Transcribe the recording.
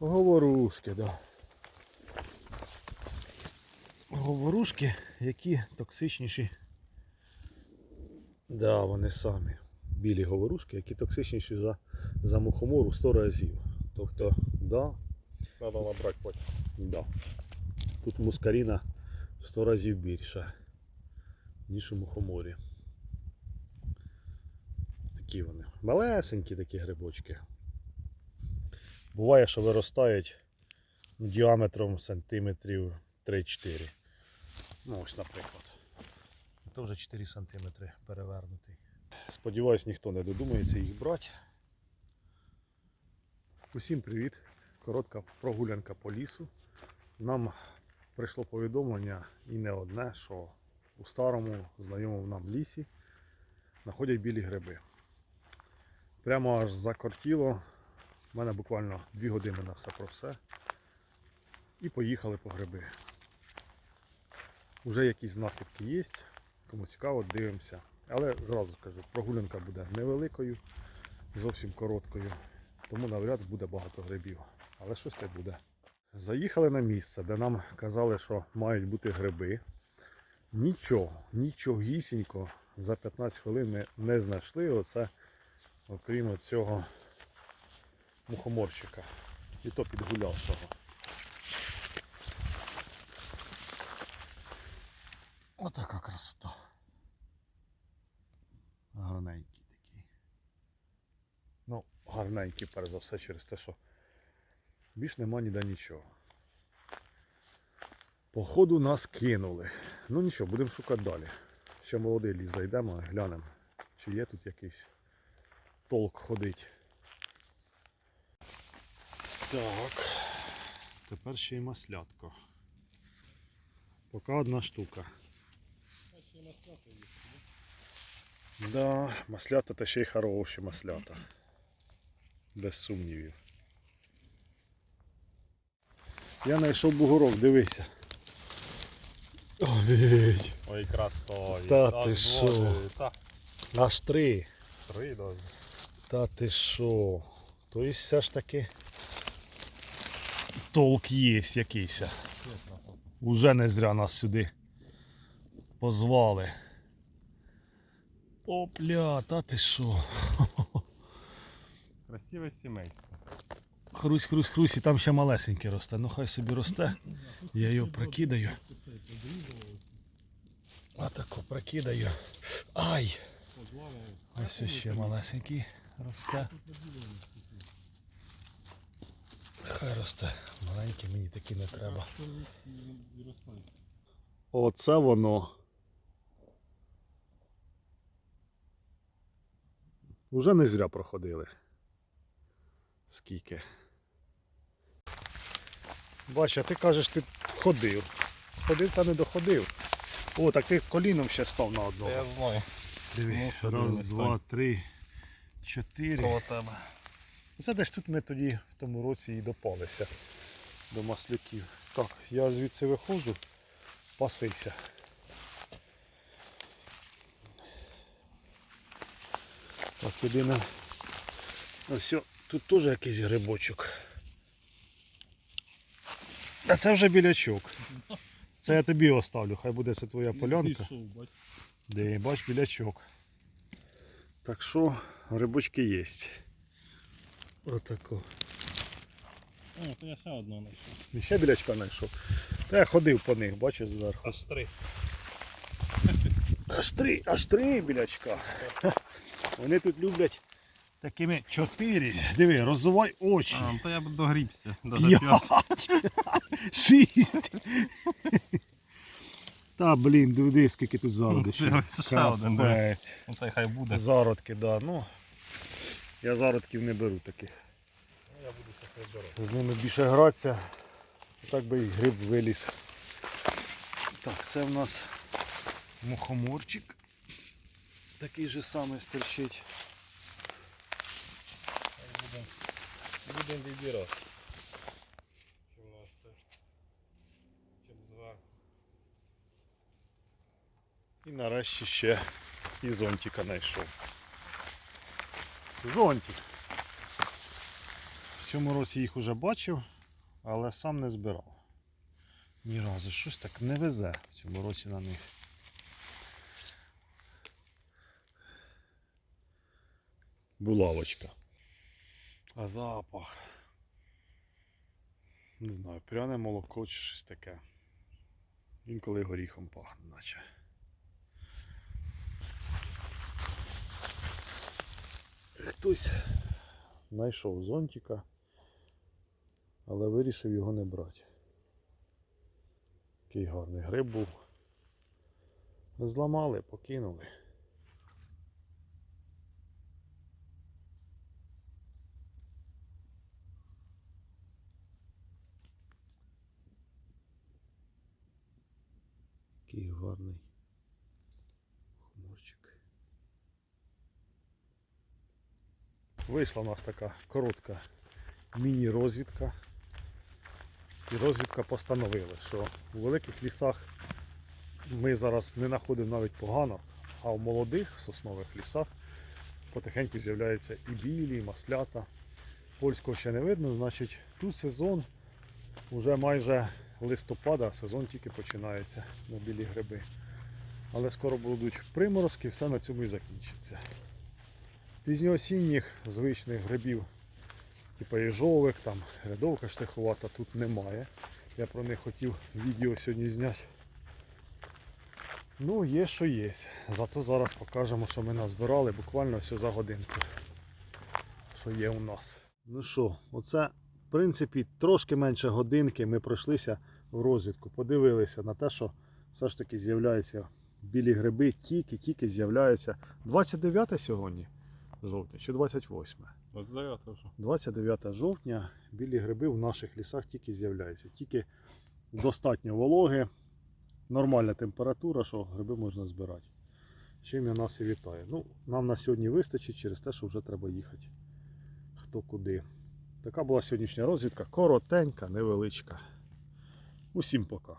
Говорушки, да. Говорушки, які токсичніші. Да, вони самі. Білі говорушки, які токсичніші за, за мухомор у 100 разів. Тобто, да, Треба набрати потім. да. Тут мускаріна в 100 разів більша, ніж у мухоморі. Такі вони. Малесенькі такі грибочки. Буває, що виростають ну, діаметром сантиметрів 3-4. Ну ось, наприклад. Це вже 4 сантиметри перевернутий. Сподіваюсь, ніхто не додумається їх брати. Усім привіт! Коротка прогулянка по лісу. Нам прийшло повідомлення і не одне, що у старому знайомому нам лісі знаходять білі гриби. Прямо аж закортіло. У мене буквально 2 години на все про все. І поїхали по гриби. Уже якісь знахідки є. Кому цікаво, дивимося. Але зразу кажу, прогулянка буде невеликою, зовсім короткою. Тому навряд буде багато грибів. Але щось те буде. Заїхали на місце, де нам казали, що мають бути гриби. Нічого, нічогісінько за 15 хвилин ми не знайшли. Оце, окрім цього мухоморчика. І то підгулявшого. Отака красота. Гарненький такий. Ну, гарненький, перш за все, через те, що більш нема ніде нічого. Походу нас кинули. Ну нічого, будемо шукати далі. Ще молодий ліс зайдемо, глянемо, чи є тут якийсь толк ходить. Так. Тепер ще й маслятко. Поки одна штука. Да, маслята та ще й хороші маслята. Без сумнівів. Я знайшов бугорок, дивися. Ой, Ой, красаві. Та Аж ти що? Та, аж три. три даже. Та ти що? Тобто все ж таки толк є якийсь. Уже не зря нас сюди позвали. Опля, та ти що? Красиве сімейство. Хрусь, хрусь, хрусь, і там ще малесенький росте. Ну хай собі росте. Я його прокидаю. Отако прокидаю. Ай! Ось ще малесенький росте. Хай росте. Маленький мені такі не треба. Оце воно. Уже не зря проходили. Скільки. Бач, а ти кажеш, ти ходив. Ходив та не доходив. О, так ти коліном ще став на одного. Я знаю. Диви, раз, два, три, чотири. Коло тебе. Це десь тут ми тоді в тому році і допалися до масляків. Так, я звідси виходжу, пасися. Так, єдине. Ось тут теж якийсь грибочок. А це вже білячок. Це я тобі оставлю, хай буде це твоя полянка. Де бач білячок. Так що грибочки є. Отако. О, то я ще одного знайшов. І ще білячка знайшов. Та я ходив по них, бачиш зверху. Аж три. Аж три, аж три білячка. Вони тут люблять такими чотири. Диви, роззувай очі. А, то я б догрібся. Даже п'ять. Шість. Та блін, диви, скільки тут зародичів. Ну, це ще один. Капець. Оце хай буде. Зародки, да. Ну, я зародків не беру таких. Я буду. З ними більше гратися. Так би і гриб виліз. Так, це в нас мухоморчик. Такий же самий стерчить. Будемо будем вибирати. Чи в нас це? Чим зверху. І нарешті ще і зонтика знайшов. Зонтик. цьому році їх уже бачив, але сам не збирав. Ні разу. Щось так не везе в цьому році на них. Булавочка. А запах. Не знаю, пряне молоко чи щось таке. Інколи горіхом пахне, наче. Хтось знайшов зонтика, але вирішив його не брати. Який гарний гриб був. Зламали, покинули. Вийшла у нас така коротка міні-розвідка. І розвідка постановила, що у великих лісах ми зараз не знаходимо навіть погано, а в молодих соснових лісах потихеньку з'являються і білі, і маслята. Польського ще не видно, значить тут сезон вже майже листопада, сезон тільки починається на білі гриби. Але скоро будуть приморозки, все на цьому і закінчиться. Пізньоосінніх звичних грибів, типу їжовик, там, рядовка штихувата тут немає. Я про них хотів відео сьогодні зняти. Ну, є, що є. Зато зараз покажемо, що ми назбирали буквально все за годинку. Що є у нас. Ну що, оце, в принципі, трошки менше годинки ми пройшлися в розвідку. Подивилися на те, що все ж таки з'являються білі гриби, тільки-тільки з'являються. 29 сьогодні жовтня чи 28? От зараз вже. 29 жовтня білі гриби в наших лісах тільки з'являються. Тільки достатньо вологи, нормальна температура, що гриби можна збирати. Чим я нас і вітаю. Ну, нам на сьогодні вистачить через те, що вже треба їхати. Хто куди. Така була сьогоднішня розвідка. Коротенька, невеличка. Усім пока.